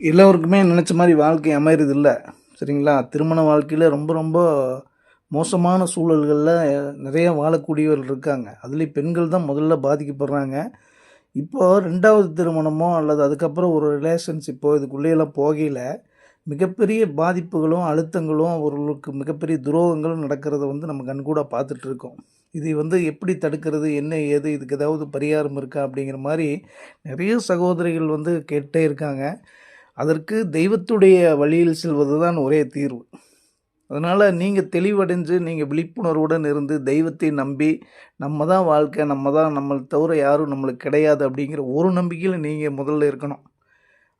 எல்லோருக்குமே நினச்ச மாதிரி வாழ்க்கை அமையிறது இல்லை சரிங்களா? திருமண வாழ்க்கையில் ரொம்ப ரொம்ப மோசமான சூழல்களில் நிறைய வாழக்கூடியவர்கள் இருக்காங்க. அதுலேயும் பெண்கள் தான் முதல்ல பாதிக்கப்படுறாங்க. இப்போ ரெண்டாவது திருமணமோ அல்லது அதுக்கப்புறம் ஒரு ரிலேஷன்ஷிப்போ இதுக்குள்ளேயெல்லாம் போகையில் மிகப்பெரிய பாதிப்புகளும் அழுத்தங்களும் அவர்களுக்கு மிகப்பெரிய துரோகங்களும் நடக்கிறத வந்து நம்ம கண்கூட பார்த்துட்ருக்கோம் இதை வந்து எப்படி தடுக்கிறது என்ன ஏது இதுக்கு ஏதாவது பரிகாரம் இருக்கா அப்படிங்கிற மாதிரி நிறைய சகோதரிகள் வந்து கேட்டே இருக்காங்க. அதற்கு தெய்வத்துடைய வழியில் செல்வது தான் ஒரே தீர்வு. அதனால் நீங்கள் தெளிவடைஞ்சு நீங்கள் விழிப்புணர்வுடன் இருந்து தெய்வத்தை நம்பி நம்ம தான் வாழ்க்கை நம்ம தான் நம்மளை தவிர யாரும் நம்மளுக்கு கிடையாது அப்படிங்கிற ஒரு நம்பிக்கையில் நீங்கள் முதல்ல இருக்கணும்.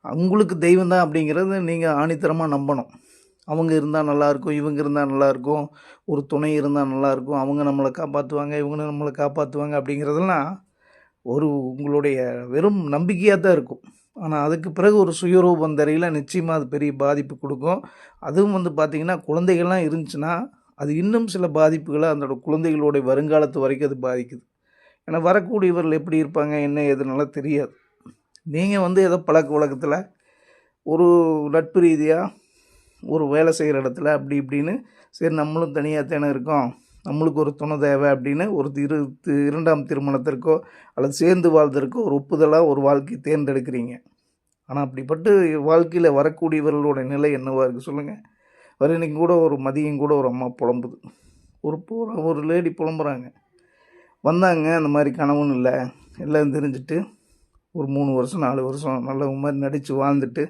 அவங்களுக்கு தெய்வம் தான் அப்படிங்கிறது நீங்கள் ஆணித்தரமாக நம்பணும். அவங்க இருந்தால் நல்லாயிருக்கும் இவங்க இருந்தால் நல்லாயிருக்கும் ஒரு துணை இருந்தால் நல்லாயிருக்கும் அவங்க நம்மளை காப்பாற்றுவாங்க இவங்க நம்மளை காப்பாற்றுவாங்க அப்படிங்கிறதெல்லாம் ஒரு உங்களுடைய வெறும் நம்பிக்கையாக தான் இருக்கும். ஆனால் அதுக்கு பிறகு ஒரு சுயரூபம் தெரியல. நிச்சயமாக அது பெரிய பாதிப்பு கொடுக்கும். அதுவும் வந்து பார்த்திங்கன்னா குழந்தைகள்லாம் இருந்துச்சுன்னா அது இன்னும் சில பாதிப்புகளை அந்த குழந்தைகளோடைய வருங்காலத்து வரைக்கும் அது பாதிக்குது. ஏன்னா வரக்கூடியவர்கள் எப்படி இருப்பாங்க என்ன எதுனால தெரியாது. நீங்கள் வந்து ஏதோ பழக்க வழக்கத்தில் ஒரு நட்பு ரீதியாக ஒரு வேலை செய்கிற இடத்துல அப்படி இப்படின்னு சரி நம்மளும் தனியாக தானே இருக்கோம். நம்மளுக்கு ஒரு துணை தேவை அப்படின்னு ஒரு திரு இரண்டாம் திருமணத்திற்கோ அல்லது சேர்ந்து வாழ்வதற்கோ ஒரு ஒப்புதலாக ஒரு வாழ்க்கை தேர்ந்தெடுக்கிறீங்க. ஆனால் அப்படிப்பட்டு வாழ்க்கையில் வரக்கூடியவர்களோட நிலை என்னவாக இருக்குது சொல்லுங்கள் வர இன்னைக்கு கூட ஒரு மதியம் கூட ஒரு அம்மா புலம்புது. ஒரு போகிற ஒரு லேடி புலம்புறாங்க. வந்தாங்க அந்த மாதிரி கனவும் இல்லை. எல்லாம் தெரிஞ்சுட்டு ஒரு மூணு வருஷம் நாலு வருஷம் நல்ல மாதிரி நடித்து வாழ்ந்துட்டு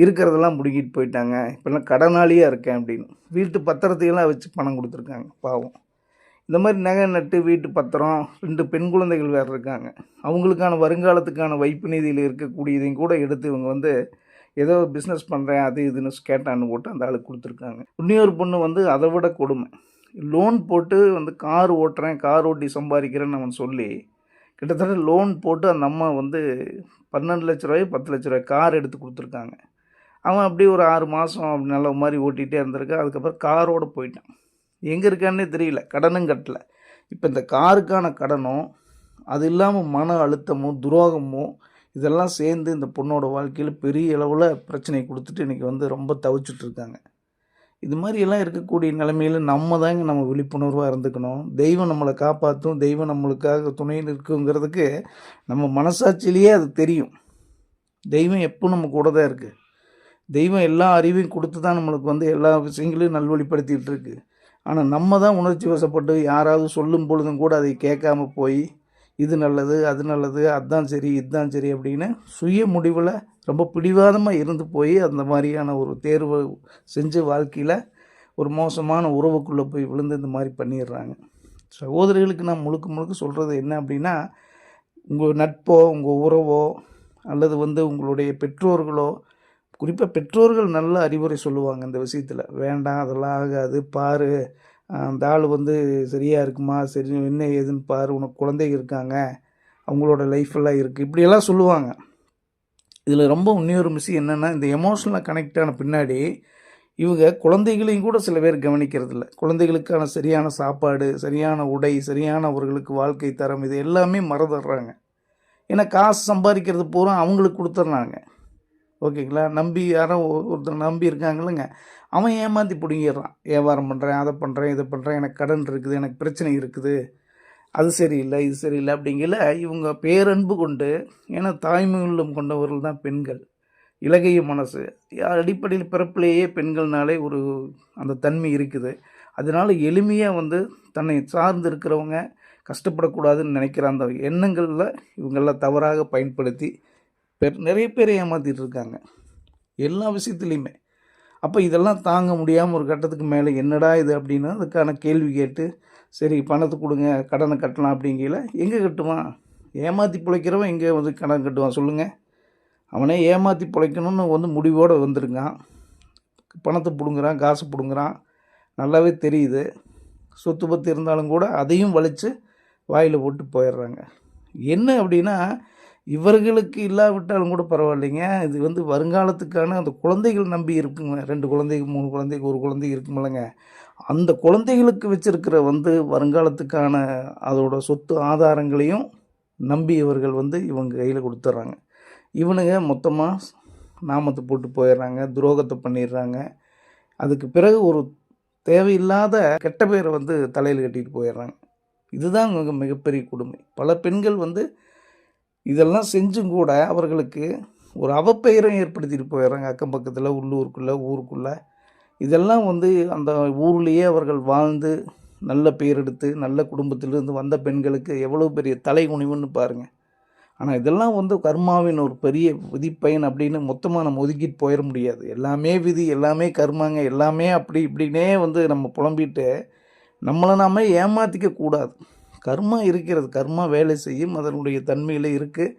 இருக்கிறதெல்லாம் பிடுங்கிட்டு போயிட்டாங்க. இப்போல்லாம் கடனாளியாக இருக்கேன் அப்படின்னு. வீட்டு பத்திரத்தையெல்லாம் வச்சு பணம் கொடுத்துருக்காங்க பாவம். இந்த மாதிரி நகை நட்டு வீட்டு பத்திரம் ரெண்டு பெண் குழந்தைகள் வேறு இருக்காங்க. அவங்களுக்கான வருங்காலத்துக்கான வைப்பு நிதியில் இருக்கக்கூடியதையும் கூட எடுத்து இவங்க வந்து ஏதோ பிஸ்னஸ் பண்ணுறேன் அது இதுன்னு கேட்டான்னு போட்டு அந்த ஆளுக்கு கொடுத்துருக்காங்க. இன்னொரு பொண்ணு வந்து அதை விட கொடுமை. லோன் போட்டு வந்து கார் ஓட்டுறேன் கார் ஓட்டி சம்பாதிக்கிறேன்னு அவன் சொல்லி கிட்டத்தட்ட லோன் போட்டு அந்த அம்மா வந்து பன்னெண்டு லட்ச ரூபாய் பத்து லட்ச ரூபாய் கார் எடுத்து கொடுத்துருக்காங்க. அவன் அப்படி ஒரு ஆறு மாதம் அப்படி நல்ல மாதிரி ஓட்டிகிட்டே இருந்திருக்கான். அதுக்கப்புறம் காரோடு போயிட்டான். எங்கே இருக்கான்னே தெரியல. கடனும் கட்டல. இப்போ இந்த காருக்கான கடனும் அது இல்லாமல் மன அழுத்தமும் துரோகமும் இதெல்லாம் சேர்ந்து இந்த பொண்ணோட வாழ்க்கையில் பெரிய அளவில் பிரச்சனை கொடுத்துட்டு இன்றைக்கி வந்து ரொம்ப தவிச்சிட்டு இருக்காங்க. இது மாதிரி எல்லாம் இருக்கக்கூடிய நிலைமையில் நம்ம தாங்க நம்ம விழிப்புணர்வாக இருந்துக்கணும். தெய்வம் நம்மளை காப்பாற்றும் தெய்வம் நம்மளுக்காக துணை நிற்குங்கிறதுக்கு நம்ம மனசாட்சியிலேயே அது தெரியும். தெய்வம் எப்போ நம்ம கூட தான் இருக்குது தெய்வம் எல்லா அறிவையும் கொடுத்து தான் நம்மளுக்கு வந்து எல்லா விஷயங்களையும் நல்வழிப்படுத்திகிட்டு இருக்கு ஆனால் நம்ம தான் உணர்ச்சி வசப்பட்டு யாராவது சொல்லும் பொழுதும் கூட அதை கேட்காம போய் இது நல்லது அது நல்லது அதுதான் சரி இதுதான் சரி அப்படின்னு சுய முடிவில் ரொம்ப பிடிவாதமாக இருந்து போய் அந்த மாதிரியான ஒரு தேர்வு செஞ்சு வாழ்க்கையில் ஒரு மோசமான உறவுக்குள்ளே போய் விழுந்து இந்த மாதிரி பண்ணிடுறாங்க. சகோதரிகளுக்கு நான் முழுக்க முழுக்க சொல்கிறது என்ன அப்படின்னா உங்கள் நட்போ உங்கள் உறவோ அல்லது வந்து உங்களுடைய பெற்றோர்களோ குறிப்பாக பெற்றோர்கள் நல்ல அறிவுரை சொல்லுவாங்க இந்த விஷயத்தில். வேண்டாம் அதெல்லாம் ஆகாது. பாரு அந்த ஆள் வந்து சரியாக இருக்குமா? சரி என்ன ஏதுன்னு பாரு. உனக்கு குழந்தைங்க இருக்காங்க. அவங்களோட லைஃப் எல்லாம் இருக்குது இப்படியெல்லாம் சொல்லுவாங்க. இதில் ரொம்ப இன்னொரு விஷயம் என்னென்னா இந்த எமோஷனலாக கனெக்ட் ஆன பின்னாடி இவங்க குழந்தைகளையும் கூட சில பேர் கவனிக்கிறதில்ல குழந்தைகளுக்கான சரியான சாப்பாடு சரியான உடை சரியான அவர்களுக்கு வாழ்க்கை தரம் இது எல்லாமே மறந்துடுறாங்க. ஏன்னா காசு சம்பாதிக்கிறது பூரா அவங்களுக்கு கொடுத்துட்றாங்க. ஓகேங்களா? நம்பி யாரும் ஒருத்தர் நம்பி இருக்காங்களேங்க அவன் ஏமாற்றி பிடுங்கிடுறான். வியாபாரம் பண்ணுறேன் அதை பண்ணுறேன் இதை பண்ணுறேன் எனக்கு கடன் இருக்குது எனக்கு பிரச்சனை இருக்குது. அது சரியில்லை இது சரியில்லை அப்படிங்கல இவங்க பேரன்பு கொண்டு ஏன்னா தாய்மை கொண்டவர்கள் தான் பெண்கள். இலகைய மனசு. அடிப்படையில் பிறப்பிலேயே பெண்கள்னாலே ஒரு அந்த தன்மை இருக்குது. அதனால எளிமையாக வந்து தன்னை சார்ந்து இருக்கிறவங்க கஷ்டப்படக்கூடாதுன்னு நினைக்கிற அந்த எண்ணங்களில் இவங்கெல்லாம் தவறாக பயன்படுத்தி நிறைய பேர் ஏமாற்றிட்டு இருக்காங்க எல்லா விஷயத்துலையுமே. அப்போ இதெல்லாம் தாங்க முடியாமல் ஒரு கட்டத்துக்கு மேலே என்னடா இது அப்படின்னா அதுக்கான கேள்வி கேட்டு சரி பணத்தை கொடுங்க கடனை கட்டலாம் அப்படிங்கல எங்கே கட்டுவான்? ஏமாற்றி பிழைக்கிறவன் எங்கே வந்து கடன் கட்டுவான் சொல்லுங்கள் அவனே ஏமாற்றி பிழைக்கணும்னு வந்து முடிவோடு வந்திருக்கான். பணத்தை பிடுங்குறான் காசு பிடுங்குறான். நல்லாவே தெரியுது. சொத்து பத்து இருந்தாலும் கூட அதையும் வலித்து வாயில் போட்டு போயிடுறாங்க. என்ன அப்படின்னா இவர்களுக்கு இல்லாவிட்டாலும் கூட பரவாயில்லைங்க. இது வந்து வருங்காலத்துக்கான அந்த குழந்தைகள் நம்பி இருக்குங்க. ரெண்டு குழந்தைக்கு மூணு குழந்தைக்கு ஒரு குழந்தை இருக்குமில்லங்க அந்த குழந்தைகளுக்கு வச்சிருக்கிற வந்து வருங்காலத்துக்கான அதோட சொத்து ஆதாரங்களையும் நம்பி இவர்கள் வந்து இவங்க கையில் கொடுத்துட்றாங்க இவனுங்க மொத்தமாக நாமத்தை போட்டு போயிடுறாங்க துரோகத்தை பண்ணிடுறாங்க அதுக்கு பிறகு ஒரு தேவையில்லாத கெட்ட பேரை வந்து தலையில் கட்டிட்டு போயிடுறாங்க இதுதான் மிகப்பெரிய கொடுமை. பல பெண்கள் வந்து இதெல்லாம் செஞ்சும் கூட அவர்களுக்கு ஒரு அவப்பெயரும் ஏற்படுத்திட்டு போயிடுறாங்க அக்கம் பக்கத்தில் உள்ளூருக்குள்ளே ஊருக்குள்ளே. இதெல்லாம் வந்து அந்த ஊர்லேயே அவர்கள் வாழ்ந்து நல்ல பெயர் எடுத்து நல்ல குடும்பத்திலிருந்து வந்த பெண்களுக்கு எவ்வளோ பெரிய தலை குனிவுன்னு பாருங்கள் ஆனால் இதெல்லாம் வந்து கர்மாவின் ஒரு பெரிய விதிப்பயன் அப்படின்னு மொத்தமாக நம்ம ஒதுக்கிட்டு போயிட முடியாது. எல்லாமே விதி எல்லாமே கர்மாங்க எல்லாமே அப்படி இப்படின்னே வந்து நம்ம புலம்பிட்டு நம்மளை நாம ஏமாற்றிக்க கூடாது. கர்மா இருக்கிறது. கர்மா வேலை செய்யும். அதனுடைய தன்மையில் இருக்குது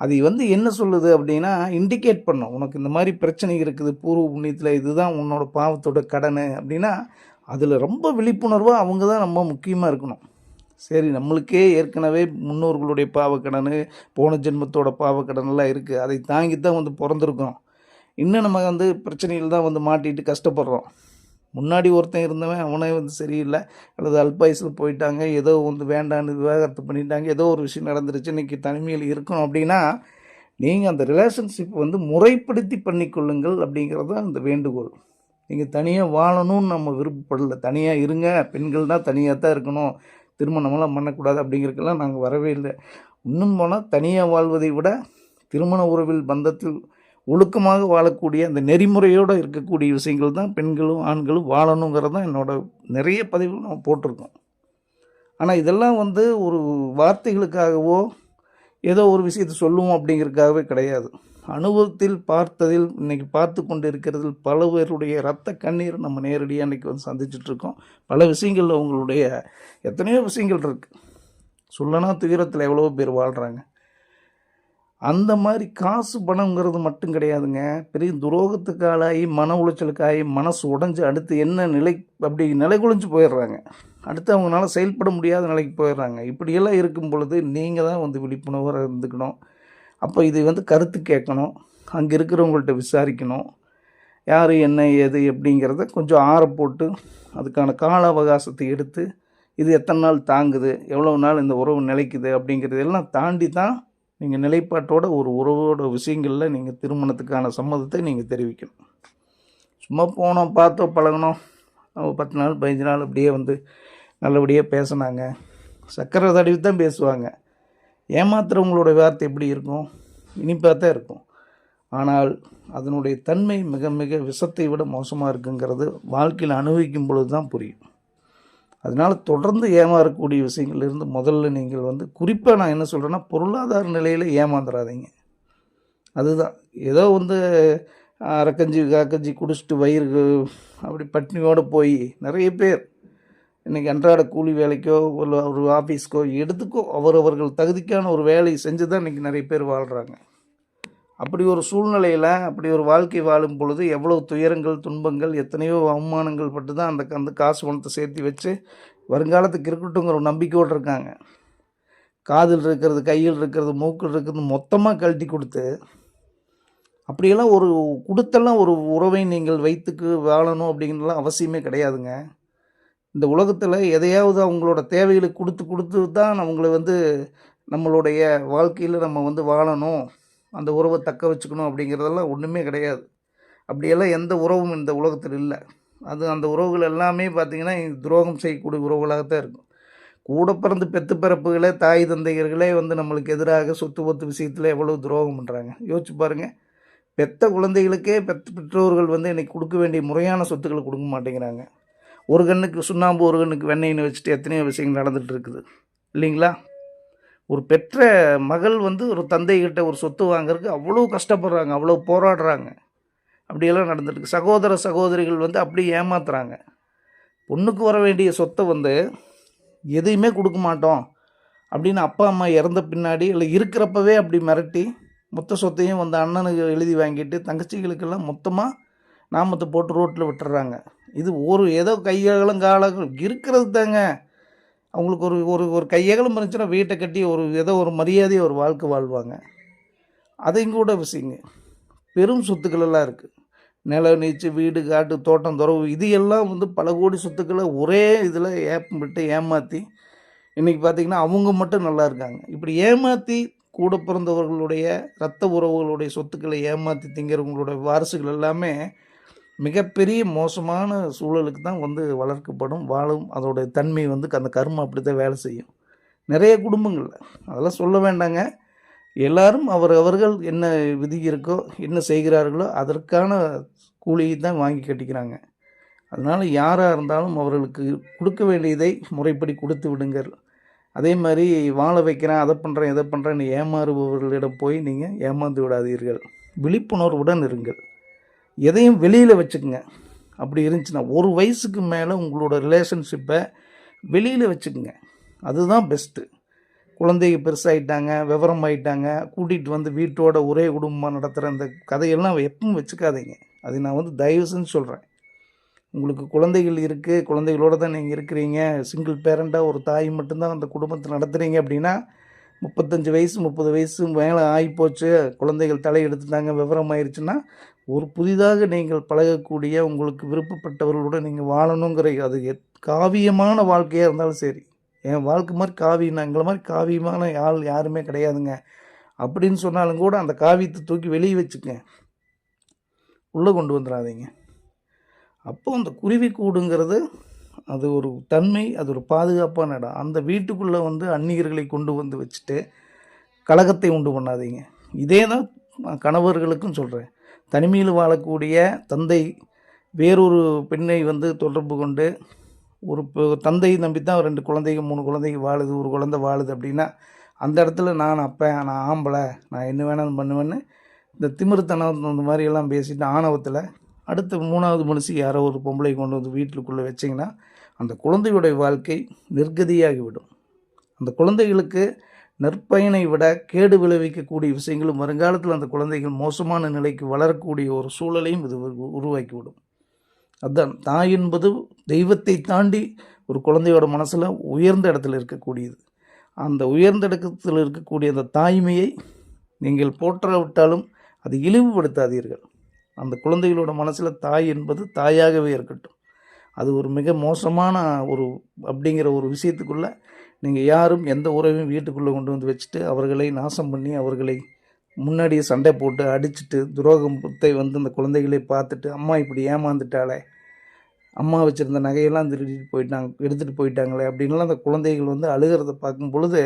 அது வந்து என்ன சொல்லுது அப்படின்னா இண்டிகேட் பண்ணும். உனக்கு இந்த மாதிரி பிரச்சனை இருக்குது. பூர்வ புண்ணியத்தில் இதுதான் உன்னோட பாவத்தோட கடன் அப்படின்னா அதில் ரொம்ப விழிப்புணர்வாக அவங்க தான் ரொம்ப முக்கியமாக இருக்கணும். சரி நம்மளுக்கே ஏற்கனவே முன்னோர்களுடைய பாவக்கடன் போன ஜென்மத்தோட பாவக்கடன் எல்லாம் இருக்குது அதை தாங்கி தான் வந்து பிறந்திருக்கோம் இன்னும் நம்ம வந்து பிரச்சனையில் தான் வந்து மாட்டிட்டு கஷ்டப்படுறோம். முன்னாடி ஒருத்தன் இருந்தவன் அவனே வந்து சரியில்லை. அல்லது அல்பாயுசில் போயிட்டாங்க ஏதோ வந்து வேண்டான்னு விவாகரத்து பண்ணிட்டாங்க ஏதோ ஒரு விஷயம் நடந்துருச்சு இன்றைக்கி தனிமையில் இருக்கணும் அப்படின்னா நீங்கள் அந்த ரிலேஷன்ஷிப் வந்து முறைப்படுத்தி பண்ணிக்கொள்ளுங்கள் அப்படிங்கிறது தான் அந்த வேண்டுகோள். நீங்கள் தனியாக வாழணும்னு நம்ம விருப்பப்படல. தனியாக இருங்க பெண்கள் தான் தனியாக தான் இருக்கணும். திருமணமெல்லாம் பண்ணக்கூடாது அப்படிங்கிறதுக்கெல்லாம் நாங்கள் வரவே இல்லை. இன்னும் போனால் தனியாக வாழ்வதை விட திருமண உறவில் பந்தத்தில் ஒழுக்கமாக வாழக்கூடிய அந்த நெறிமுறையோடு இருக்கக்கூடிய விஷயங்கள் தான் பெண்களும் ஆண்களும் வாழணுங்கிறது தான் என்னோட நிறைய பதிவு நம்ம போட்டிருக்கோம். ஆனால் இதெல்லாம் வந்து ஒரு வார்த்தைகளுக்காகவோ ஏதோ ஒரு விஷயத்தை சொல்லுவோம் அப்படிங்கிறதுக்காகவே கிடையாது. அனுபவத்தில் பார்த்ததில் இன்றைக்கி பார்த்து கொண்டு இருக்கிறதில் பல பேருடைய ரத்த கண்ணீர் நம்ம நேரடியாக இன்றைக்கி வந்து சந்திச்சிட்ருக்கோம் பல விஷயங்களில் உங்களுடைய எத்தனையோ விஷயங்கள் இருக்குது சொல்லனா துயரத்தில் எவ்வளோ பேர் வாழ்கிறாங்க அந்த மாதிரி காசு பணங்கிறது மட்டும் கிடையாதுங்க. பெரிய துரோகத்துக்கு ஆளாகி மன உளைச்சலுக்காகி மனசு உடஞ்சி அடுத்து என்ன நிலை அப்படி நிலை குளிஞ்சு போயிடுறாங்க. அடுத்து அவங்களால செயல்பட முடியாத நிலைக்கு போயிடுறாங்க. இப்படியெல்லாம் இருக்கும் பொழுது நீங்கள் தான் வந்து விழிப்புணர்வாக இருந்துக்கணும். அப்போ இது வந்து கருத்து கேட்கணும். அங்கே இருக்கிறவங்கள்ட்ட விசாரிக்கணும். யார் என்ன ஏது எப்படிங்கிறத கொஞ்சம் ஆற போட்டு அதுக்கான கால அவகாசத்தை எடுத்து இது எத்தனை நாள் தாங்குது எவ்வளோ நாள் இந்த உறவு நிலைக்குது அப்படிங்கிறது எல்லாம் தாண்டி தான் நீங்கள் நிலைப்பாட்டோட ஒரு உறவோட விஷயங்களில் நீங்கள் திருமணத்துக்கான சம்மதத்தை நீங்கள் தெரிவிக்கணும். சும்மா போனோம் பார்த்தோம் பழகினோம். அவங்க பத்து நாள் பதினஞ்சு நாள் அப்படியே வந்து நல்லபடியாக பேசினாங்க. சக்கரை தடவி தான் பேசுவாங்க. ஏமாத்துறவங்களோட வார்த்தை எப்படி இருக்கும்? இனிப்பாக தான் இருக்கும். ஆனால் அதனுடைய தன்மை மிக மிக விஷத்தை விட மோசமாக இருக்குங்கிறது வாழ்க்கையில் அனுபவிக்கும் பொழுது தான் புரியும். அதனால் தொடர்ந்து ஏமாறக்கூடிய விஷயங்கள்லேருந்து முதல்ல நீங்கள் வந்து குறிப்பாக நான் என்ன சொல்கிறேன்னா பொருளாதார நிலையில் ஏமாந்துடாதீங்க அதுதான். ஏதோ வந்து அரைக்கஞ்சி காக்கஞ்சி குடிச்சிட்டு வயிறு அப்படி பட்னியோடு போய் நிறைய பேர் இன்றைக்கி அன்றாட கூலி வேலைக்கோ இல்லை ஒரு ஆஃபீஸ்க்கோ எடுத்துக்கோ அவரவர்கள் தகுதிக்கான ஒரு வேலையை செஞ்சு தான் இன்றைக்கி நிறைய பேர் வாழ்கிறாங்க அப்படி ஒரு சூழ்நிலையில் அப்படி ஒரு வாழ்க்கை வாழும் பொழுது எவ்வளோ துயரங்கள் துன்பங்கள் எத்தனையோ அவமானங்கள் பட்டு தான் அந்த அந்த காசு பணத்தை சேர்த்து வச்சு வருங்காலத்துக்கு இருக்கட்டுங்கிற ஒரு நம்பிக்கையோடு இருக்காங்க. காதில் இருக்கிறது கையில் இருக்கிறது மூக்கில் இருக்கிறது மொத்தமாக கழட்டி கொடுத்து அப்படியெல்லாம் ஒரு கொடுத்தெல்லாம் ஒரு உறவை நீங்கள் வைத்துக்கு வாழணும் அப்படிங்கிறலாம் அவசியமே கிடையாதுங்க. இந்த உலகத்தில் எதையாவது அவங்களோட தேவைகளுக்கு கொடுத்து கொடுத்து தான் அவங்கள வந்து நம்மளுடைய வாழ்க்கையில் நம்ம வந்து வாழணும். அந்த உறவை தக்க வச்சுக்கணும் அப்படிங்கிறதெல்லாம் ஒன்றுமே கிடையாது. அப்படியெல்லாம் எந்த உறவும் இந்த உலகத்தில் இல்லை. அது அந்த உறவுகள் எல்லாமே பார்த்திங்கன்னா துரோகம் செய்யக்கூடிய உறவுகளாகத்தான் இருக்கும். கூட பிறந்து பெத்து பிறப்புகளே தாய் தந்தையர்களே வந்து நம்மளுக்கு எதிராக சொத்து ஒத்து விஷயத்தில் எவ்வளோ துரோகம் பண்ணுறாங்க யோசிச்சு பாருங்கள் பெத்த குழந்தைகளுக்கே பெத்த பெற்றோர்கள் வந்து இன்றைக்கி கொடுக்க வேண்டிய முறையான சொத்துக்களை கொடுக்க மாட்டேங்கிறாங்க. ஒரு கண்ணுக்கு சுண்ணாம்பு ஒரு கண்ணுக்கு வெண்ணெய்னு வச்சுட்டு எத்தனையோ விஷயங்கள் நடந்துகிட்டு இருக்குது. இல்லைங்களா? ஒரு பெற்ற மகள் வந்து ஒரு தந்தைகிட்ட ஒரு சொத்து வாங்குறதுக்கு அவ்வளோ கஷ்டப்படுறாங்க அவ்வளோ போராடுறாங்க. அப்படியெல்லாம் நடந்துருக்கு சகோதர சகோதரிகள் வந்து அப்படி ஏமாத்துறாங்க. பொண்ணுக்கு வர வேண்டிய சொத்தை வந்து எதையுமே கொடுக்க மாட்டோம் அப்படின்னு அப்பா அம்மா இறந்த பின்னாடி இல்லை இருக்கிறப்பவே அப்படி மிரட்டி மொத்த சொத்தையும் வந்து அண்ணனுக்கு எழுதி வாங்கிட்டு தங்கச்சிகளுக்கெல்லாம் மொத்தமாக நாமத்தை போட்டு ரோட்டில் விட்டுறாங்க. இது ஒரு ஏதோ கையகலம் காலகம் இருக்கிறது தாங்க. அவங்களுக்கு ஒரு ஒரு ஒரு கையகலம் இருந்துச்சுன்னா வீட்டை கட்டி ஒரு ஏதோ ஒரு மரியாதையை ஒரு வாழ்க்கை வாழ்வாங்க. அதையும் கூட விஷயங்க பெரும் சொத்துக்கள் எல்லாம் இருக்குது நில நீச்சு வீடு காட்டு தோட்டம் துறவு இது எல்லாம் வந்து பல கோடி சொத்துக்களை ஒரே இதில் ஏப்பம் விட்டு ஏமாற்றி இன்றைக்கி பார்த்திங்கன்னா அவங்க மட்டும் நல்லா இருக்காங்க. இப்படி ஏமாற்றி கூட பிறந்தவர்களுடைய இரத்த உறவுகளுடைய சொத்துக்களை ஏமாற்றி திங்கிறவங்களுடைய வாரிசுகள் எல்லாமே மிகப்பெரிய மோசமான சூழலுக்கு தான் வந்து வளர்க்கப்படும் வாழும். அதோடைய தன்மை வந்து அந்த கர்மம் அப்படி தான் வேலை செய்யும். நிறைய குடும்பங்களில். அதெல்லாம் சொல்ல வேண்டாங்க. எல்லாரும் அவர் அவர்கள் என்ன விதி இருக்கோ என்ன செய்கிறார்களோ அதற்கான கூலியை தான் வாங்கி கட்டிக்கிறாங்க. அதனால் யாராக இருந்தாலும் அவர்களுக்கு கொடுக்க வேண்டியதை முறைப்படி கொடுத்து விடுங்கள். அதே மாதிரி வாழ வைக்கிறேன் அதை பண்ணுறேன் இதை பண்ணுறேன்னு ஏமாறுபவர்களிடம் போய் நீங்கள் ஏமாந்து விடாதீர்கள். விழிப்புணர்வுடன் இருங்கள். எதையும் வெளியில் வச்சுக்கோங்க. அப்படி இருந்துச்சுன்னா ஒரு வயசுக்கு மேலே உங்களோட ரிலேஷன்ஷிப்பை வெளியில் வச்சுக்கோங்க. அதுதான் பெஸ்ட்டு குழந்தைங்க பெருசாகிட்டாங்க விவரம் ஆகிட்டாங்க கூட்டிகிட்டு வந்து வீட்டோட ஒரே குடும்பமாக நடத்துகிற அந்த கதையெல்லாம் எப்பவும் வச்சுக்காதீங்க. அது நான் வந்து தயவு சொல்கிறேன் உங்களுக்கு குழந்தைகள் இருக்குது குழந்தைகளோட தான் நீங்கள் இருக்கிறீங்க சிங்கிள் பேரண்ட்டாக ஒரு தாய் மட்டும்தான் அந்த குடும்பத்தை நடத்துகிறீங்க அப்படின்னா முப்பத்தஞ்சு வயசு முப்பது வயசு மேலே ஆகிப்போச்சு குழந்தைகள் தலை எடுத்துட்டாங்க விவரம் ஆயிடுச்சுன்னா ஒரு புதிதாக நீங்கள் பழகக்கூடிய உங்களுக்கு விருப்பப்பட்டவர்களுடன் நீங்கள் வாழணுங்கிற அது எத்- காவியமான வாழ்க்கையாக இருந்தாலும் சரி. என் வாழ்க்கை மாதிரி காவியம் எங்களை மாதிரி காவியமான ஆள் யாருமே கிடையாதுங்க. அப்படின்னு சொன்னாலும் கூட அந்த காவியத்தை தூக்கி வெளியே வச்சுக்க உள்ளே கொண்டு வந்துடாதீங்க அப்போது அந்த குருவி கூடுங்கிறது அது ஒரு தன்மை அது ஒரு பாதுகாப்பான இடம். அந்த வீட்டுக்குள்ளே வந்து அந்நியர்களை கொண்டு வந்து வச்சுட்டு கழகத்தை உண்டு பண்ணாதீங்க. இதே தான் கணவர்களுக்கும் சொல்கிறேன் தனிமையில் வாழக்கூடிய தந்தை வேறொரு பெண்ணை வந்து தொடர்பு கொண்டு ஒரு தந்தையை நம்பி தான் ரெண்டு குழந்தைங்க மூணு குழந்தைங்க வாழுது ஒரு குழந்தை வாழுது அப்படின்னா அந்த இடத்துல நான் அப்போ நான் ஆம்பளை நான் என்ன வேணாலும் பண்ணுவேன்னு இந்த திமிருத்தனம் இந்த மாதிரியெல்லாம் பேசிட்டு ஆணவத்தில் அடுத்த மூணாவது மனுஷன் யாரோ ஒரு பொம்பளை கொண்டு வந்து வீட்டுக்குள்ளே வச்சிங்கன்னா அந்த குழந்தையுடைய வாழ்க்கை நிர்கதியாகிவிடும். அந்த குழந்தைகளுக்கு நற்பயனை விட கேடு விளைவிக்கக்கூடிய விஷயங்களும் வருங்காலத்தில் அந்த குழந்தைகள் மோசமான நிலைக்கு வளரக்கூடிய ஒரு சூழலையும் இது உரு- உருவாக்கிவிடும். அதுதான் தாய் என்பது தெய்வத்தை தாண்டி ஒரு குழந்தையோட மனசில் உயர்ந்த இடத்துல இருக்கக்கூடியது. அந்த உயர்ந்த இடத்துல இருக்கக்கூடிய அந்த தாய்மையை நீங்கள் போற்றாவிட்டாலும் அதை இழிவுபடுத்தாதீர்கள். அந்த குழந்தைகளோட மனசில் தாய் என்பது தாயாகவே இருக்கட்டும். அது ஒரு மிக மோசமான ஒரு அப்படிங்கிற ஒரு விஷயத்துக்குள்ளே நீங்கள் யாரும் எந்த உறவையும் வீட்டுக்குள்ளே கொண்டு வந்து வச்சுட்டு அவர்களை நாசம் பண்ணி அவர்களை முன்னாடியே சண்டை போட்டு அடிச்சிட்டு துரோகத்தை வந்து அந்த குழந்தைகளை பார்த்துட்டு அம்மா இப்படி ஏமாந்துட்டாளே அம்மா வச்சுருந்த நகையெல்லாம் திருடிட்டு போயிட்டாங்க எடுத்துகிட்டு போயிட்டாங்களே அப்படின்லாம் அந்த குழந்தைகள் வந்து அழுகிறத பார்க்கும் பொழுது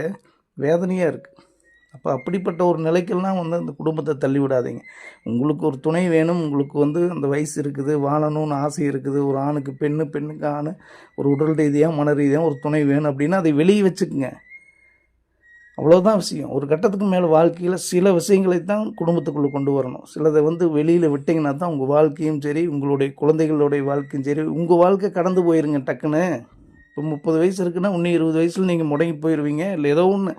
வேதனையாக இருக்குது அப்போ அப்படிப்பட்ட ஒரு நிலைக்கெல்லாம் வந்து அந்த குடும்பத்தை தள்ளி விடாதீங்க. உங்களுக்கு ஒரு துணை வேணும் உங்களுக்கு வந்து அந்த வயசு இருக்குது வாழணும்னு ஆசை இருக்குது ஒரு ஆணுக்கு பெண்ணு பெண்ணுக்கு ஆண் ஒரு உடல் ரீதியாக மன ரீதியாக ஒரு துணை வேணும் அப்படின்னா அதை வெளியே வச்சுக்குங்க. அவ்வளோதான் விஷயம். ஒரு கட்டத்துக்கு மேலே வாழ்க்கையில் சில விஷயங்களை தான் குடும்பத்துக்குள்ளே கொண்டு வரணும். சிலதை வந்து வெளியில் விட்டிங்கன்னா தான் உங்கள் வாழ்க்கையும் சரி உங்களுடைய குழந்தைகளுடைய வாழ்க்கையும் சரி உங்கள் வாழ்க்கை கடந்து போயிருங்க டக்குன்னு. இப்போ முப்பது வயசு இருக்குன்னா இன்னும் இருபது வயசில் நீங்கள் முடங்கி போயிடுவீங்க இல்லை ஏதோ ஒன்று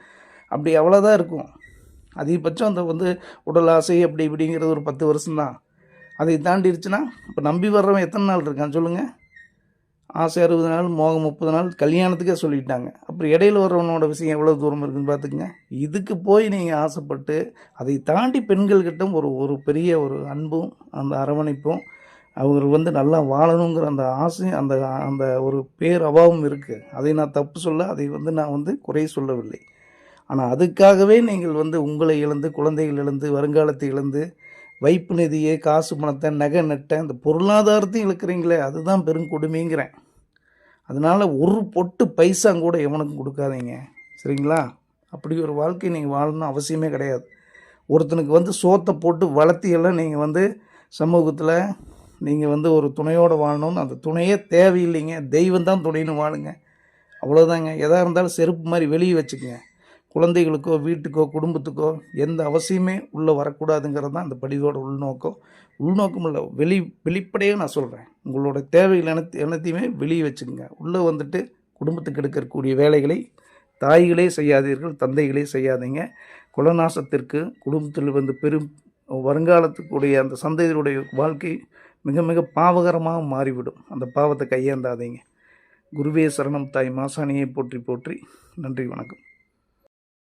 அப்படி அவ்வளோதான் இருக்கும். அதிகபட்சம் அந்த வந்து உடல் ஆசை அப்படி இப்படிங்கிறது ஒரு பத்து வருஷம்தான். அதை தாண்டிடுச்சுன்னா இப்போ நம்பி வர்றவன் எத்தனை நாள் இருக்கான் சொல்லுங்கள் ஆசை அறுபது நாள் மோகம் முப்பது நாள் கல்யாணத்துக்கே சொல்லிட்டாங்க. அப்புறம் இடையில வர்றவனோட விஷயம் எவ்வளோ தூரம் இருக்குன்னு பார்த்துக்குங்க. இதுக்கு போய் நீங்கள் ஆசைப்பட்டு அதை தாண்டி பெண்கள்கிட்ட ஒரு ஒரு பெரிய ஒரு அன்பும் அந்த அரவணைப்பும் அவங்க வந்து நல்லா வாழணுங்கிற அந்த ஆசையும் அந்த அந்த ஒரு பேர் அபாவம் இருக்குது அதை நான் தப்பு சொல்ல அதை வந்து நான் வந்து குறை சொல்லவில்லை. ஆனால் அதுக்காகவே நீங்கள் வந்து உங்களை இழந்து குழந்தைகள் இழந்து வருங்காலத்தை இழந்து வைப்பு நிதியை காசு பணத்தை நகை நட்டை இந்த பொருளாதாரத்தையும் இழுக்கிறீங்களே அதுதான் பெருங்கொடுமைங்கிறேன் அதனால் ஒரு பொட்டு பைசா கூட எவனுக்கும் கொடுக்காதீங்க. சரிங்களா? அப்படி ஒரு வாழ்க்கை நீங்கள் வாழணும் அவசியமே கிடையாது. ஒருத்தனுக்கு வந்து சோத்தை போட்டு வளர்த்தியெல்லாம் நீங்கள் வந்து சமூகத்தில் நீங்கள் வந்து ஒரு துணையோடு வாழணும்னு அந்த துணையே தேவையில்லைங்க. தெய்வம் தான் துணைன்னு வாழுங்க. அவ்வளோதாங்க எதாக இருந்தாலும் செருப்பு மாதிரி வெளியே வச்சுக்கோங்க. குழந்தைகளுக்கோ வீட்டுக்கோ குடும்பத்துக்கோ எந்த அவசியமே உள்ளே வரக்கூடாதுங்கிறது தான் அந்த பதிவோட உள்நோக்கம். உள்நோக்கம் இல்லை வெளி வெளிப்படையாக நான் சொல்கிறேன் உங்களோட தேவைகள் அனைத்து எல்லாத்தையுமே வெளியே வச்சுக்கோங்க. உள்ளே வந்துட்டு குடும்பத்துக்கு எடுக்கக்கூடிய வேலைகளை தாய்களே செய்யாதீர்கள் தந்தைகளே செய்யாதீங்க. குலநாசத்திற்கு குடும்பத்தில் வந்து பெரும் வருங்காலத்துக்குடைய அந்த சந்ததியுடைய வாழ்க்கை மிக மிக பாவகரமாக மாறிவிடும். அந்த பாவத்தை கையாண்டாதீங்க. குருவே சரணம் தாய் மாசாணியை போற்றி போற்றி. நன்றி வணக்கம்.